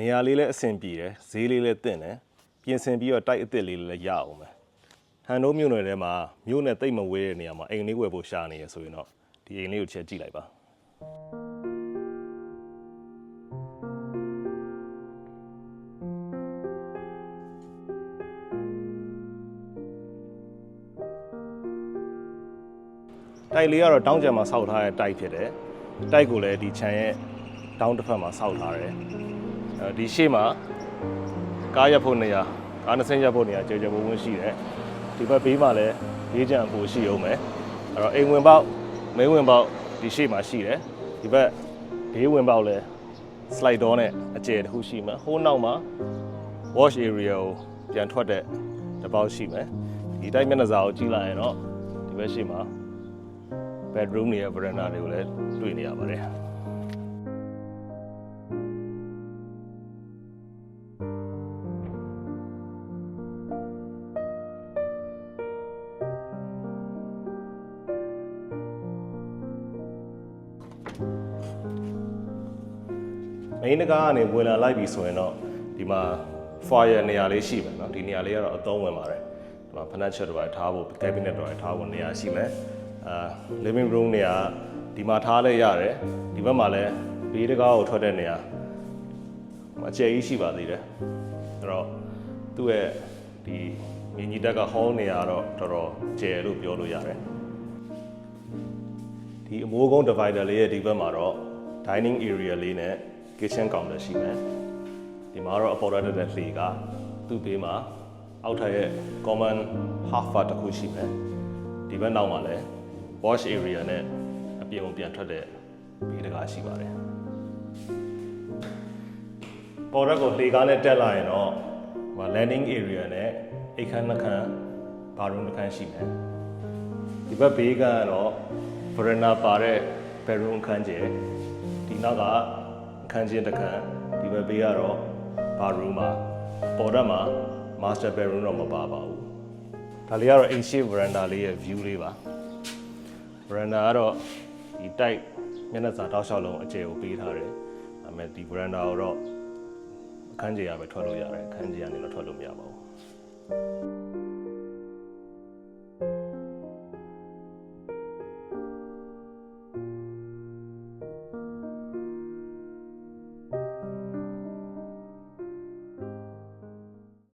နေရာလေးလည်းအဆင်ပြေတယ်ဈေးလေးလည်းတင့်တယ်ပြင်ဆင်ပြီးတော့တိုက်အစ်စ်လေးလည်းရအောင်ပဲဟန်တို့မြို့နယ်ထဲမှာမြို့နယ်တိတ်မဝေးတဲ့နေရာမှာအိမ်လေးဝယ်ဖို့ရှာနေရဆိုရင်တော့ဒီအိမ်လေးကိုချက်ကြည့်လိုက်ပါတိုက်လေးကတော့တောင်းကြံမှာဆောက်ထားတဲ့တိုက်ဖြစ်တယ်တိုက်ကိုလည်းဒီခြံရဲ့တောင်းတစ်ဖက်မှာဆောက်ထားတယ်အဲ ဒီရှေ့မှာကားရပ်ဖို့နေရာကားနှစ်ဆင်းရပ်ဖို့နေရာကျေကျေဝန်းဝန်းရှိတယ်ဒီဘက်ဘေးမှာလည်းရေးကြံအပူရှိအောင်မယ်အဲ့တော့အိမ်ဝင်ပေါက်မင်းဝင်ပေါက်ဒီရှေ့မှာရှိတယ်ဒီဘက်ဘေးဝင်ပေါက်လည်း slide door နဲ့အကျယ်တစ်ခုရှိမယ်ဟိုးနောက်မှာ wash area ကိုပြန်ထွက်တဲ့တစ်ပေါက်ရှိမယ်ဒီတိုက်မျက်နှာစာကိုကြည့်လိုက်ရင်တော့ဒီဘက်ရှေ့မှာ bedroom တွေရဲ့ veranda တွေကိုလည်းတွေ့နေရပါတယ် မိန်းတကားကနေဝင်လာလိုက်ပြီဆိုရင်တော့ဒီမှာ fire နေရာလေးရှိမယ်เนาะဒီနေရာလေးကတော့အသုံးဝင်ပါတယ်ဒီမှာဖနက်ချက်တွေထားဖို့ cabinet တွေထားဖို့နေရာရှိမယ်အာ living room နေရာဒီမှာထားလဲရတယ်ဒီဘက်မှာလည်းဘေးတကားကိုထွက်တဲ့နေရာအကျယ်ကြီးရှိပါသေးတယ်အဲ့တော့သူ့ရဲ့ဒီမြင်းကြီးတက်က hall နေရာတော့တော်တော်ကျယ်လို့ပြောလို့ရတယ် ဒီအမိုးကုန်း divider လေးရဲ့ဒီဘက်မှာတော့ dining area လေးနဲ့ kitchen counter ရှိမယ်ဒီမှာတော့အပေါ်ရတဲ့လှေကသူ့ဘေးမှာအောက်ထပ်ရဲ့ common half part တစ်ခုရှိမယ်ဒီဘက်နောက်မှာလည်း wash area နဲ့အပြင်ကိုပြန်ထွက်တဲ့ဘေးတကားရှိပါတယ်ပေါ်ရက်ကိုလှေကားနဲ့တက်လာရင်တော့ဟို landing area နဲ့အိတ်ခမ်းနှစ်ခမ်း bathroom တစ်ခမ်းရှိမယ်ဒီဘက်ဘေးကတော့ veranda ပါတဲ့ bedroom အခန်းကျယ်ဒီနောက်က အခန်းချင်းတစ်ခန်းဒီဘက်ဘေးကတော့ bathroom မှာပေါ်တက်မှာ master bedroom တော့မပါပါဘူးဒါလေးကတော့အိမ်ရှိ veranda လေးရဲ့ view လေးပါ veranda ကတော့ဒီတိုက်မျက်နှာစာတောက်လျှောက်လုံးအကျယ်ကိုပေးထားတယ်ဒါပေမဲ့ဒီ veranda ကိုတော့အခန်းကျယ်ရပဲထွက်လို့ရတယ်အခန်းကျယ်ကနေတော့ထွက်လို့မရပါဘူး